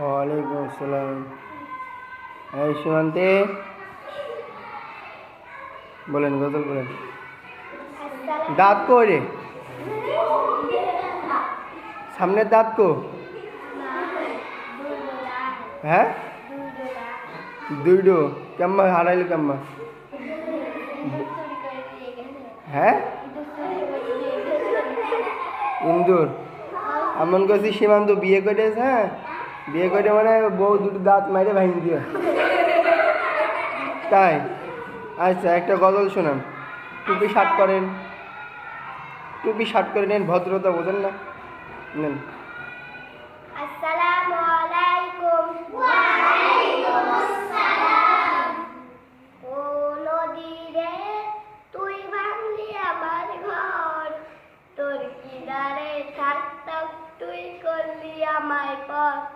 ওয়ালাইকুম আসসালাম। এই সীমান্তে, বলেন, গজল বলেন। দাঁত কো রে। সামনের দাঁত কো। হ্যাঁ? দুইডো কেম্মা, হারাইল কেম্মা? হ্যাঁ? ইন্দুর। এমন করছি সীমান্ত বিয়ে করেছে হ্যাঁ? বিয়ে করে মানে বউ দুটো দাঁত মাইরে ভাঙি দিও। তাই? আচ্ছা একটা গজল শোনান। টুপি শার্ট করেন। টুপি শার্ট করে নেন, ভদ্রতা বোঝেন না। নেন। আসসালামু তুই করলি আমায় পর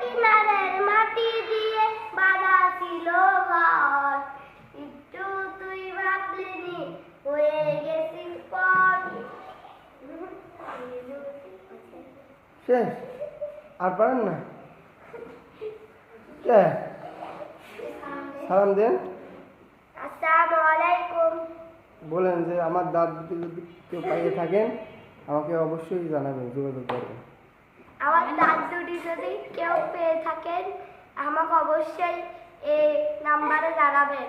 কিনারের মাটি দিয়ে বাঁধা ছিল ঘর। একটু তুই ভাবলিনি হয়ে গেছিস পর শেষ আর পারেন না? কে? সালাম দেন। আসসালামু আলাইকুম। বলেন যে আমার দাঁত দুটো যদি কেউ পাইয়ে থাকেন আমাকে অবশ্যই জানাবেন যোগাযোগ করবেন। আমার দাঁত দুটি যদি কেউ পেয়ে থাকেন আমাকে অবশ্যই এই নাম্বারে জানাবেন।